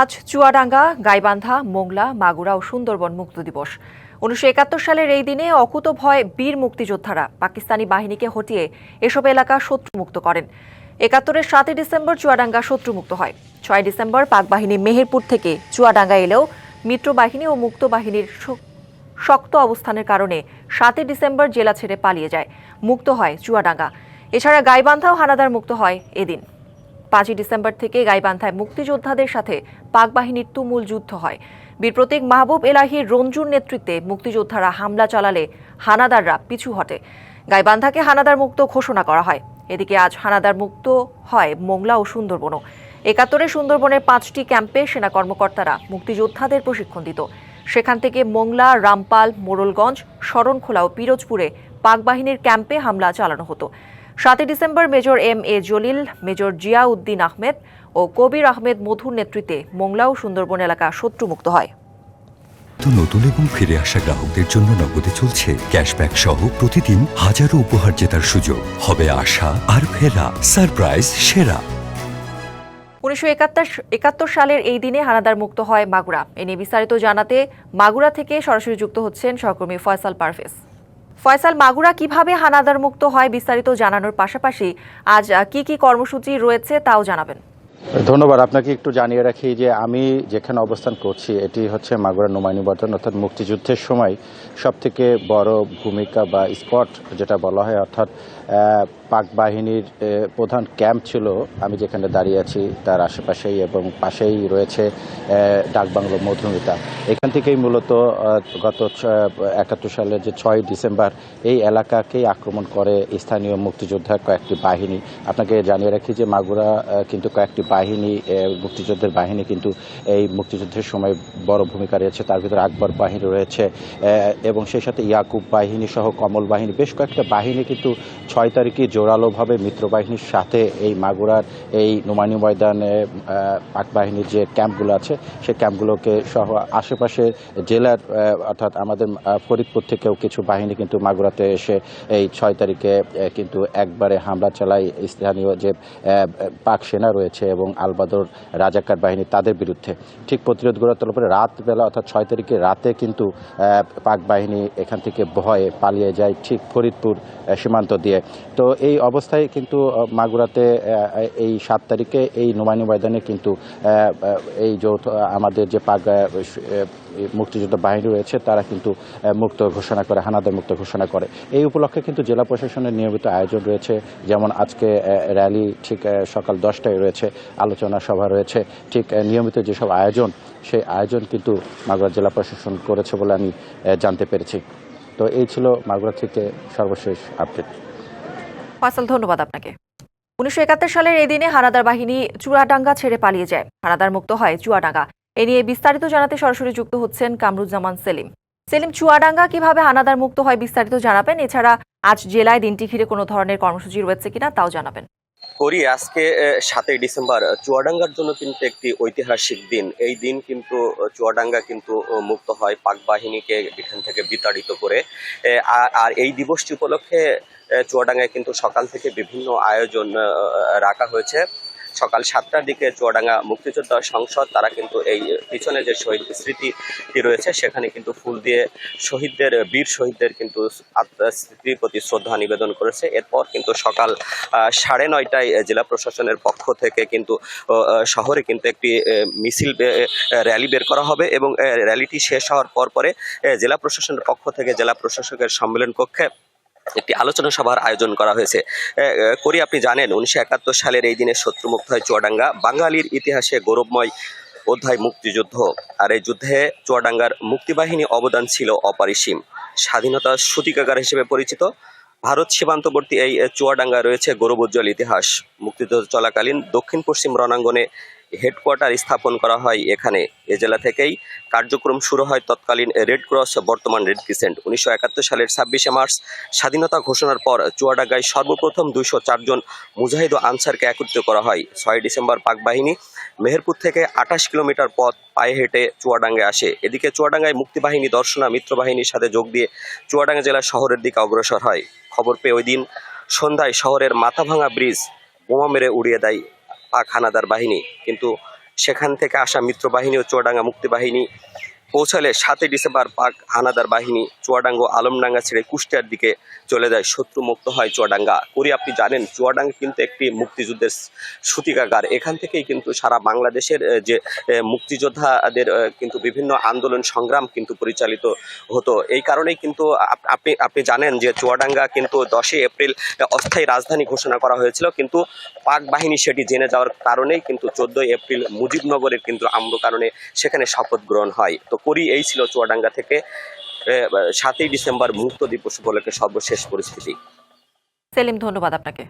আজ চুয়াডাঙ্গা, গাইবান্ধা, মোংলা, মাগুরা ও সুন্দরবন মুক্ত দিবস। উনিশশো একাত্তর সালের এই দিনে অকুত ভয় বীর মুক্তিযোদ্ধারা পাকিস্তানি বাহিনীকে হটিয়ে এসব এলাকা শত্রুমুক্ত করেন। একাত্তরের সাতই ডিসেম্বর চুয়াডাঙ্গা শত্রুমুক্ত হয়। ছয় ডিসেম্বর পাক বাহিনী মেহেরপুর থেকে চুয়াডাঙ্গা এলেও মিত্র বাহিনী ও মুক্ত বাহিনীর শক্ত অবস্থানের কারণে সাতই ডিসেম্বর জেলা ছেড়ে পালিয়ে যায়, মুক্ত হয় চুয়াডাঙ্গা। এছাড়া গাইবান্ধাও হানাদার মুক্ত হয় এদিন। পাঁচই ডিসেম্বর থেকে গাইবান্ধায় মুক্তিযোদ্ধাদের সাথে পাক বাহিনীর তুমুল যুদ্ধ হয়। বীর প্রতীক মাহবুব এলাহির রঞ্জুর নেতৃত্বে মুক্তিযোদ্ধারা হামলা চালালে হানাদাররা পিছু হটে। গাইবান্ধাকে হানাদার মুক্ত ঘোষণা করা হয়। এদিকে আজ হানাদার মুক্ত হয় মোংলা ও সুন্দরবনও। একাত্তরে সুন্দরবনের পাঁচটি ক্যাম্পে সেনা কর্মকর্তারা মুক্তিযোদ্ধাদের প্রশিক্ষণ দিত। সেখান থেকে মোংলা, রামপাল, মোড়লগঞ্জ, শরণখোলা ও পিরোজপুরে পাক বাহিনীর ক্যাম্পে হামলা চালানো হতো। সাতই December major M A Jalil major Zia Uddin Ahmed ও কবির আহমেদ মধুর নেতৃত্বে মোংলা ও সুন্দরবন এলাকা শত্রুমুক্ত হয়। নতুন এবং ফিরে আসা গ্রাহকদের জন্য নগদে চলছে ক্যাশব্যাক সহ প্রতিদিন হাজারো উপহার জেতার সুযোগ। হবে আশা আর ফেরা সারপ্রাইজ সেরা। উনিশশো একাত্তর একাত্তর সালের এই দিনে হানাদার মুক্ত হয় মাগুরা। এ নিয়ে বিস্তারিত জানাতে মাগুরা থেকে সরাসরি যুক্ত হচ্ছেন সহকর্মী ফয়সাল পারভেজ। ফয়সাল মাগুরা কীভাবে হানাদার মুক্ত হয় বিস্তারিত জানানোর পাশাপাশি আজ কি কি কর্মসূচি রয়েছে তাও জানাবেন। ধন্যবাদ, আপনাকে একটু জানিয়ে রাখি যে আমি যেখানে অবস্থান করছি, এটি হচ্ছে মাগুরা নোমাইনিবর্তন অর্থাৎ মুক্তিযুদ্ধের সময় সবথেকে বড় ভূমিকা বা স্পট যেটা বলা হয়, অর্থাৎ পাক বাহিনীর প্রধান ক্যাম্প ছিল। আমি যেখানে দাঁড়িয়ে আছি, তার আশেপাশেই এবং পাশেই রয়েছে ডাকবাংলো মধুমিতা। এখান থেকেই মূলত গত একাত্তর সালের যে ছয় ডিসেম্বর, এই এলাকাকেই আক্রমণ করে স্থানীয় মুক্তিযোদ্ধার কয়েকটি বাহিনী। আপনাকে জানিয়ে রাখি যে মাগুরা কিন্তু কয়েকটি বাহিনী মুক্তিযুদ্ধের বাহিনী কিন্তু এই মুক্তিযুদ্ধের সময় বড় ভূমিকা রয়েছে। তার ভিতরে আকবর বাহিনী রয়েছে এবং সেই সাথে ইয়াকুব বাহিনী সহ কমল বাহিনী, বেশ কয়েকটা বাহিনী কিন্তু ছয় তারিখে জোরালোভাবে মিত্র বাহিনীর সাথে এই মাগুরার এই নোমানি ময়দানে পাক বাহিনীর যে ক্যাম্পগুলো আছে, সেই ক্যাম্পগুলোকে সহ আশেপাশে জেলার অর্থাৎ আমাদের ফরিদপুর থেকেও কিছু বাহিনী কিন্তু মাগুরাতে এসে এই ছয় তারিখে কিন্তু একবারে হামলা চালায় স্থানীয় যে পাক সেনা রয়েছে এবং আলবাদর রাজাকার বাহিনী তাদের বিরুদ্ধে। ঠিক প্রতিরোধ গড়ে তোলার পরে রাত অর্থাৎ ছয় তারিখে রাতে কিন্তু পাক বাহিনী এখান থেকে ভয়ে পালিয়ে যায়। ঠিক ফরিদপুর সীমান্ত দিয়ে তো এই অবস্থায় কিন্তু মাগুরাতে এই সাত তারিখে এই নোমানি ময়দানে কিন্তু এই যৌথ আমাদের যে পাক মুক্তিযোদ্ধা বাহিনী রয়েছে, তারা কিন্তু মুক্ত ঘোষণা করে, হানাদার মুক্ত ঘোষণা করে। এই উপলক্ষে কিন্তু জেলা প্রশাসনের নিয়মিত আয়োজন রয়েছে, যেমন আজকে র্যালি ঠিক সকাল দশটায় রয়েছে, আলোচনা সভা রয়েছে, ঠিক নিয়মিত যেসব আয়োজন, সেই আয়োজন কিন্তু মাগুরা জেলা প্রশাসন করেছে বলে আমি জানতে পেরেছি। তো এই ছিল মাগুরা থেকে সর্বশেষ আপডেট। ফয়সাল ধন্যবাদ আপনাকে। উনিশশো একাত্তর সালের এই দিনে হানাদার বাহিনী চুয়াডাঙ্গা ছেড়ে পালিয়ে যায়। হানাদার মুক্ত হয় চুয়াডাঙ্গা। এ নিয়ে বিস্তারিত জানাতে সরাসরি যুক্ত হচ্ছেন কামরুজ্জামান সেলিম। সেলিম, চুয়াডাঙ্গা কীভাবে হানাদার মুক্ত হয় বিস্তারিত জানাবেন? এছাড়া আজ জেলায় দিনটি ঘিরে কোনো ধরনের কর্মসূচি রয়েছে কিনা তাও জানাবেন। করি, আজকে সাতই ডিসেম্বর, চুয়াডাঙ্গার জন্য কিন্তু একটি ঐতিহাসিক দিন। এই দিন কিন্তু, চুয়াডাঙ্গা কিন্তু মুক্ত হয় পাক বাহিনীকে এখান থেকে বিতাড়িত করে। আর- এই দিবসটি উপলক্ষে চুয়াডাঙ্গায় কিন্তু সকাল থেকে বিভিন্ন আয়োজন রাখা হয়েছে। সকাল সাতটার দিকে চুয়াডাঙ্গা মুক্তিযোদ্ধা সংসদ, তারা কিন্তু এই পিছনে যে শহীদ স্মৃতিটি রয়েছে, সেখানে কিন্তু ফুল দিয়ে শহীদদের, বীর শহীদদের কিন্তু স্মৃতির প্রতি শ্রদ্ধা নিবেদন করেছে। এরপর কিন্তু সকাল সাড়ে নয়টায় জেলা প্রশাসনের পক্ষ থেকে কিন্তু শহরে কিন্তু একটি মিছিল র্যালি বের করা হবে এবং র্যালিটি শেষ হওয়ার পর পরে জেলা প্রশাসনের পক্ষ থেকে জেলা প্রশাসকের সম্মেলন কক্ষে একটি আলোচনা সভার আয়োজন করা হয়েছে। করি আপনি জানেন, উনিশশো একাত্তর সালের এই দিনে শত্রুমুক্ত হয় চুয়াডাঙ্গা। বাঙালির ইতিহাসে গৌরবময় অধ্যায় মুক্তিযুদ্ধ। আর এই যুদ্ধে চুয়াডাঙ্গার মুক্তিবাহিনী অবদান ছিল অপরিসীম। স্বাধীনতার সূতিকাগার হিসেবে পরিচিত। ভারত সীমান্তবর্তী এই চুয়াডাঙ্গা রয়েছে গৌরবোজ্জ্বল ইতিহাস। মুক্তিযুদ্ধ চলাকালীন দক্ষিণ পশ্চিম রণাঙ্গনে হেডকোয়ার্টার স্থাপন করা হয় এখানে। এ জেলা থেকেই কার্যক্রম শুরু হয় তৎকালীন রেড ক্রস বর্তমান রেড ক্রিসেন্ট উনিশশো একাত্তর সালের ছাব্বিশে মার্চ স্বাধীনতা ঘোষণার পর চুয়াডাঙ্গায় সর্বপ্রথম দুইশো চারজন মুজাহিদ ও আনসারকে একত্রিত করা হয়। ছয় ডিসেম্বর পাক বাহিনী মেহেরপুর থেকে আঠাশ কিলোমিটার পথ পায়ে হেঁটে চুয়াডাঙ্গায় আসে। এদিকে চুয়াডাঙ্গায় মুক্তিবাহিনী, দর্শনা, মিত্রবাহিনীর সাথে যোগ দিয়ে চুয়াডাঙ্গা জেলা শহরের দিকে অগ্রসর হয়। খবর পেয়ে ওই দিন সন্ধ্যায় শহরের মাথাভাঙা ব্রিজ বোমা মেরে উড়িয়ে দেয় পাক হানাদার বাহিনী। কিন্তু সেখান থেকে আসা মিত্র বাহিনী ও চুয়াডাঙ্গা মুক্তিবাহিনী পৌঁছালে সাতই ডিসেম্বর পাক হানাদার বাহিনী চুয়াডাঙ্গা আলমডাঙ্গা ছেড়ে কুষ্টিয়ার দিকে চলে যায়। শত্রু মুক্ত হয় চুয়াডাঙ্গা। করি, আপনি জানেন, চুয়াডাঙ্গা কিন্তু একটি মুক্তিযুদ্ধের সূতিকাগার। এখান থেকেই কিন্তু সারা বাংলাদেশের যে মুক্তিযোদ্ধাদের কিন্তু বিভিন্ন আন্দোলন সংগ্রাম কিন্তু পরিচালিত হতো। এই কারণেই কিন্তু আপনি আপনি জানেন যে চুয়াডাঙ্গা কিন্তু দশই এপ্রিল অস্থায়ী রাজধানী ঘোষণা করা হয়েছিল। কিন্তু পাক বাহিনী সেটি জেনে যাওয়ার কারণেই কিন্তু চোদ্দই এপ্রিল মুজিবনগরের কিন্তু আম্র কারণে সেখানে শপথ গ্রহণ হয়। তো করি এই ছিল চুয়াডাঙ্গা থেকে সাতই ডিসেম্বর মুক্ত দিবস উপলক্ষে সর্বশেষ পরিস্থিতি। সেলিম, ধন্যবাদ আপনাকে।